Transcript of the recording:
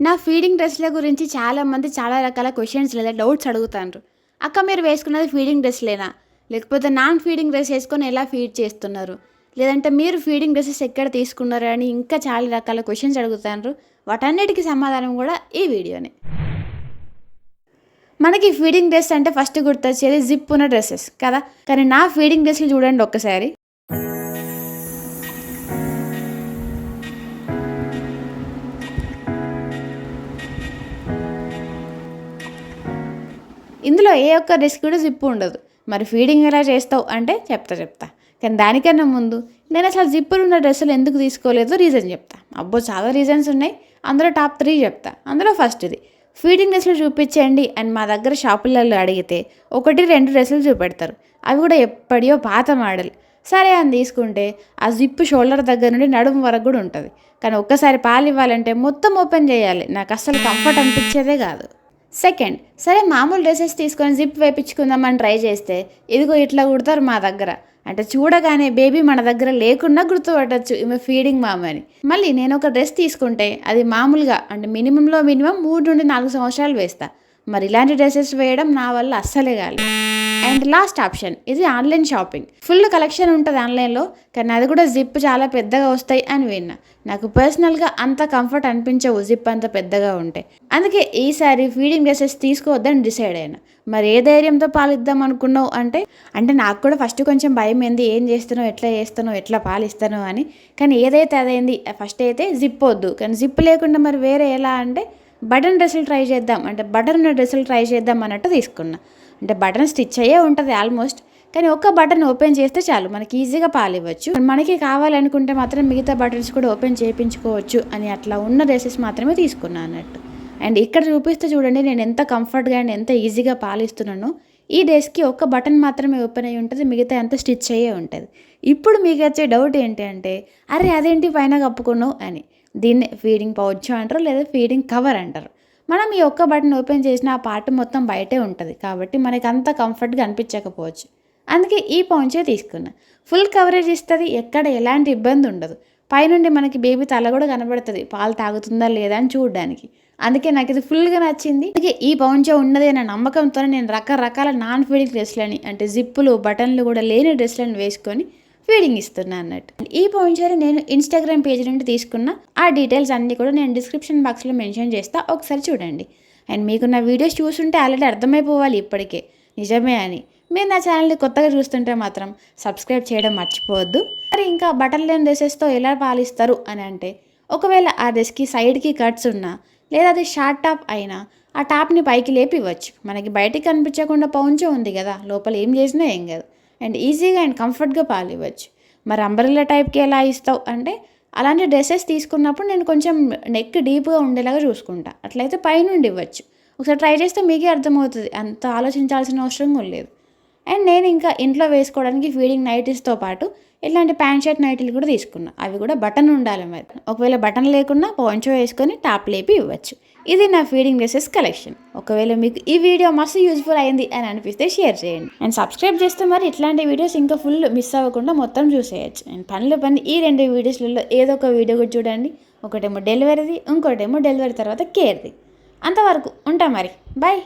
నా ఫీడింగ్ డ్రెస్ల గురించి చాలామంది చాలా రకాల క్వశ్చన్స్ లేదా డౌట్స్ అడుగుతారు అక్క మీరు వేసుకున్నది ఫీడింగ్ డ్రెస్లేనా లేకపోతే నాన్ ఫీడింగ్ డ్రెస్ వేసుకొని ఎలా ఫీడ్ చేస్తున్నారు? లేదంటే మీరు ఫీడింగ్ డ్రెస్సెస్ ఎక్కడ తీసుకున్నారు అని ఇంకా చాలా రకాల క్వశ్చన్స్ అడుగుతారు వాటన్నిటికీ సమాధానం కూడా ఈ వీడియోనే. మనకి ఫీడింగ్ డ్రెస్ అంటే ఫస్ట్ గుర్తొచ్చేది జిప్ ఉన్న డ్రెస్సెస్ కదా? కానీ నా ఫీడింగ్ డ్రెస్లు చూడండి ఒక్కసారి. ఇందులో ఏ ఒక్క రిస్క్ కూడా జిప్పు ఉండదు. మరి ఫీడింగ్ ఎలా చేస్తావు అంటే చెప్తా చెప్తా. కానీ దానికన్నా ముందు నేను అసలు జిప్పులు ఉన్న డ్రెస్సులు ఎందుకు తీసుకోలేదో రీజన్ చెప్తా. అబ్బో చాలా రీజన్స్ ఉన్నాయి. అందులో టాప్ త్రీ చెప్తా. అందులో ఫస్ట్ ఇది. ఫీడింగ్ డ్రెస్సులు చూపించండి అని మా దగ్గర షాపులలో అడిగితే ఒకటి రెండు డ్రెస్సులు చూపెడతారు. అవి కూడా ఎప్పటియో పాత మోడల్. సరే అని తీసుకుంటే ఆ జిప్పు షోల్డర్ దగ్గర నుండి నడుము వరకు కూడా ఉంటుంది. కానీ ఒక్కసారి పాలు ఇవ్వాలంటే మొత్తం ఓపెన్ చేయాలి. నాకు అస్సలు కంఫర్ట్ అనిపించేదే కాదు. సెకండ్ సరే మామూలు డ్రెస్సెస్ తీసుకొని జిప్ వేపించుకుందామని ట్రై చేస్తే ఇదిగో ఇట్లా కుడతారు మా దగ్గర. అంటే చూడగానే బేబీ మన దగ్గర లేకుండా గుర్తుపట్టచ్చు ఈమె ఫీడింగ్ మామ అని మళ్ళీ నేను ఒక డ్రెస్ తీసుకుంటే అది మామూలుగా అంటే మినిమంలో మినిమం మూడు నుండి నాలుగు సంవత్సరాలు వేస్తా. మరి ఇలాంటి డ్రెస్సెస్ వేయడం నా వల్ల అస్సలే కాలేదు. అండ్ లాస్ట్ ఆప్షన్ ఇది ఆన్లైన్ షాపింగ్. ఫుల్ కలెక్షన్ ఉంటుంది ఆన్లైన్లో కానీ అది కూడా జిప్ చాలా పెద్దగా వస్తాయి అని విన్నా. నాకు పర్సనల్గా అంత కంఫర్ట్ అనిపించవు జిప్ అంత పెద్దగా ఉంటాయి అందుకే ఈసారి ఫీడింగ్ డ్రెస్సెస్ తీసుకోవద్దని డిసైడ్ అయినా. మరి ఏ ధైర్యంతో పాలిద్దాం అనుకున్నావు అంటే? అంటే నాకు కూడా ఫస్ట్ కొంచెం భయం ఏంది ఏం చేస్తున్నావు ఎట్లా చేస్తానో ఎట్లా పాలిస్తానో అని. కానీ ఏదైతే అదైంది ఫస్ట్ అయితే జిప్ వద్దు. కానీ జిప్ లేకుండా మరి వేరే ఎలా అంటే బటన్ డ్రెస్సులు ట్రై చేద్దాం. అంటే బటన్ డ్రెస్సులు ట్రై చేద్దాం అన్నట్టు తీసుకున్నా. అంటే బటన్ స్టిచ్ అయ్యే ఉంటుంది ఆల్మోస్ట్. కానీ ఒక్క బటన్ ఓపెన్ చేస్తే చాలు. మనకి ఈజీగా పాలివ్వచ్చు మనకి కావాలనుకుంటే మాత్రం మిగతా బటన్స్ కూడా ఓపెన్ చేయించుకోవచ్చు అని అట్లా ఉన్న డ్రెస్సెస్ మాత్రమే తీసుకున్నాను అన్నట్టు. అండ్ ఇక్కడ చూపిస్తే చూడండి నేను ఎంత కంఫర్ట్గా అండ్ ఎంత ఈజీగా పాలిస్తున్నానో ఈ డ్రెస్కి ఒక్క బటన్ మాత్రమే ఓపెన్ అయ్యి ఉంటుంది మిగతా అంతా స్టిచ్ అయ్యే ఉంటుంది. ఇప్పుడు మీకు వచ్చే డౌట్ ఏంటి అంటే అరే అదేంటి పైన కప్పుకున్నావు అని. దీన్ని ఫీడింగ్ పౌచ్ అంటారు లేదా ఫీడింగ్ కవర్ అంటారు. మనం ఈ ఒక్క బటన్ ఓపెన్ చేసిన ఆ పార్ట్ మొత్తం బయటే ఉంటుంది. కాబట్టి మనకి అంత కంఫర్ట్గా అనిపించకపోవచ్చు. అందుకే ఈ పౌంచే తీసుకున్నా. ఫుల్ కవరేజ్ ఇస్తుంది ఎక్కడ ఎలాంటి ఇబ్బంది ఉండదు. పైనుండి మనకి బేబీ తల కూడా కనబడుతుంది పాలు తాగుతుందా లేదా అని చూడడానికి. అందుకే నాకు ఇది ఫుల్గా నచ్చింది. అందుకే ఈ పౌంచే ఉన్నది అనే నమ్మకంతో నేను రకరకాల నాన్ ఫీడింగ్ డ్రెస్లని అంటే జిప్పులు బటన్లు కూడా లేని డ్రెస్లను వేసుకొని ఫీడింగ్ ఇస్తున్నా అన్నట్టు. ఈ పౌంచర్ నేను ఇన్స్టాగ్రామ్ పేజ్ నుండి తీసుకున్న ఆ డీటెయిల్స్ అన్నీ కూడా నేను డిస్క్రిప్షన్ బాక్స్లో మెన్షన్ చేస్తా. ఒకసారి చూడండి. అండ్ మీకు నా వీడియోస్ చూస్తుంటే ఆల్రెడీ అర్థమైపోవాలి ఇప్పటికే. నిజమే అని. మీరు నా ఛానల్ని కొత్తగా చూస్తుంటే మాత్రం సబ్స్క్రైబ్ చేయడం మర్చిపోవద్దు. మరి ఇంకా బటన్ లేని డ్రెస్సెస్తో ఎలా పాలిస్తారు అని అంటే ఒకవేళ ఆ డ్రెస్కి సైడ్కి కట్స్ ఉన్నా లేదా అది షార్ట్ టాప్ అయినా ఆ టాప్ని పైకి లేపి ఇవ్వచ్చు మనకి బయటికి కనిపించకుండా పౌంచే ఉంది కదా లోపల ఏం చేసినా ఏం కాదు. అండ్ ఈజీగా అండ్ కంఫర్ట్గా పాలు ఇవ్వచ్చు. మరి అంబ్రెల్లా టైప్కి ఎలా ఇస్తావు అంటే అలాంటి డ్రెస్సెస్ తీసుకున్నప్పుడు నేను కొంచెం నెక్ డీప్గా ఉండేలాగా చూసుకుంటా. అట్లయితే పైనుండి ఇవ్వచ్చు. ఒకసారి ట్రై చేస్తే మీకే అర్థమవుతుంది. అంత ఆలోచించాల్సిన అవసరం కూడా లేదు. అండ్ నేను ఇంకా ఇంట్లో వేసుకోవడానికి ఫీడింగ్ నైటీస్తో పాటు ఇట్లాంటి ప్యాంట్ షర్ట్ నైటీలు కూడా తీసుకున్నా. అవి కూడా బటన్ ఉండాలి మరి. ఒకవేళ బటన్ లేకున్నా పాంచో వేసుకొని టాప్ లేపి ఇవ్వచ్చు. ఇది నా ఫీడింగ్ డ్రెస్సెస్ కలెక్షన్. ఒకవేళ మీకు ఈ వీడియో మస్తు యూజ్ఫుల్ అయింది అని అనిపిస్తే షేర్ చేయండి. అండ్ సబ్స్క్రైబ్ చేస్తే మరి ఇట్లాంటి వీడియోస్ ఇంకా ఫుల్ మిస్ అవ్వకుండా మొత్తం చూసేయచ్చు. అండ్ పనులు పని ఈ రెండు వీడియోస్లలో ఏదో ఒక వీడియో కూడా చూడండి. ఒకటేమో డెలివరీది ఇంకోటేమో డెలివరీ తర్వాత కేర్ది అంతవరకు ఉంటా మరి. బాయ్